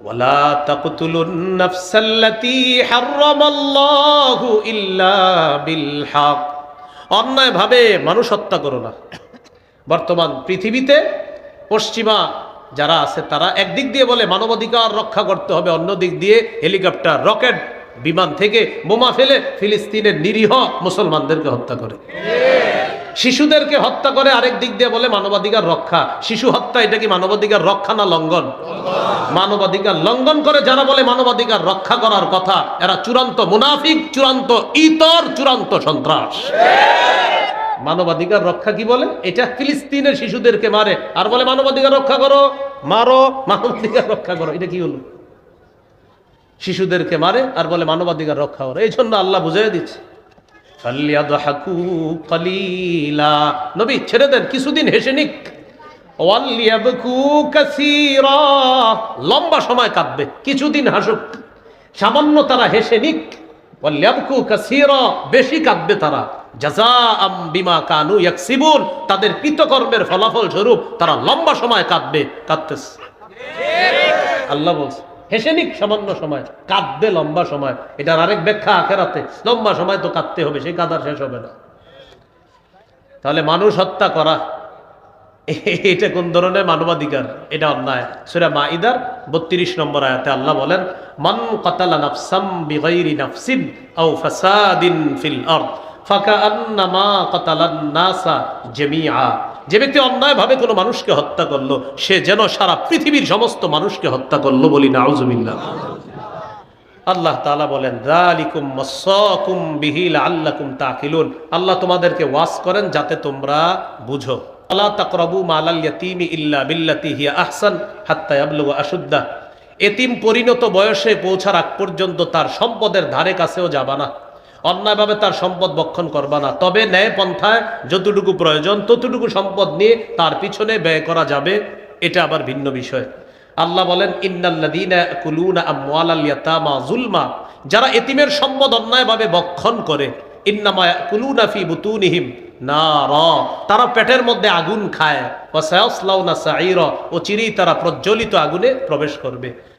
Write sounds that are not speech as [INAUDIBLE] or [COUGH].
ওয়ালা তাকতুলুন নাফসাল্লাতী হারামাল্লাহু অন্যায়ভাবে মানুষ হত্যা করো না। বর্তমান পৃথিবীতে পশ্চিমা যারা আছে, তারা একদিক দিয়ে বলে মানবাধিকার রক্ষা করতে হবে, অন্য দিক দিয়ে হেলিকপ্টার, রকেট, বিমান থেকে বোমা ফেলে ফিলিস্তিনের নিরীহ মুসলমানদেরকে হত্যা করে। শিশুদেরকে হত্যা করে আরেক দিক দিয়ে বলে মানবাধিকার রক্ষা। শিশু হত্যা, এটা কি মানবাধিকার রক্ষা না লঙ্ঘন? মানবাধিকার লঙ্ঘন করে যারা বলে মানবাধিকার রক্ষা করার কথা, এরা চূড়ান্ত মুনাফিক, চূড়ান্ত ইতর, চূড়ান্ত সন্ত্রাস। মানবাধিকার রক্ষা কি বলে? এটা ফিলিস্তিনের শিশুদেরকে মারে। আর বলে মানবাধিকার রক্ষা করো। মারো। মানবাধিকার রক্ষা করো। এটা কি হলো? শিশুদেরকে মারে আর বলে মানবাধিকার রক্ষা করো। এই জন্য আল্লাহ বুঝিয়ে দিচ্ছে নবী, ছেড়ে দেন, কিছুদিন হেসে নিক। লম্বা সময় কাঁদবে, কিছুদিন হাসুক। সামান্য তারা হেসে নিক। ওয়ালিয়াবকু কাসীরা বেশি কাঁদবে তারা। তাদের কৃতকর্মের ফলাফল স্বরূপ তারা লম্বা সময় কাঁদবে, কাঁদতেছে। আল্লাহ বলছে, হেসে নিক সামান্য সময়। কাঁদবে লম্বা সময়। এটার আরেক ব্যাখ্যা আখেরাতে। লম্বা সময় তো কাঁদতে হবে সেই কাদার শেষ হবে না। তাহলে মানুষ হত্যা করা [LAUGHS] এটা কোন ধরনের মানবাধিকার? এটা অন্যায়। সুরা মাইদার বত্রিশ নম্বর আয়াতে আল্লাহ বলেন, মান কাতালা নাফসাম বিগাইরি নাফসিন আও ফাসাদিন ফিল কাতালান নাসা যে ব্যক্তি অন্যায়ভাবে কোনো মানুষকে হত্যা করল, সে যেন সারা পৃথিবীর সমস্ত মানুষকে হত্যা করল বলি নাউজুবিল্লাহ। আল্লাহ তাআলা বলেন মাসাকুম বিহি লাআল্লাকুম তাকিলুন। আল্লাহ তোমাদেরকে ওয়াজ করেন যাতে তোমরা বুঝো। আলা তাকরাবু মালাল ইয়াতীমি ইল্লা বিল্লাতি হিয়া আহসান হাত্তা ইয়াবলুগা আশুদ্দা। এতিম পরিণত বয়সে পৌঁছার আগ পর্যন্ত তার সম্পদের ধারে কাছেও যাবা না। অন্যায়ভাবে তার সম্পদ বক্ষণ করবা না। তবে ন্যায় পন্থায় যতটুকু প্রয়োজন, ততটুকু সম্পদ নিয়ে তার পিছনে ব্যয় করা যাবে, এটা আবার ভিন্ন বিষয়। আল্লাহ বলেন ইয়াতামা যারা এতিমের সম্পদ অন্যায়ভাবে বক্ষণ করে, ইন্নামা ইয়াকুলুনা ফি বুতুনিহিম র তারা পেটের মধ্যে আগুন খায়। ওয়া সায়াসলাউনা সাঈরা। ও চিরেই তারা প্রজ্বলিত আগুনে প্রবেশ করবে।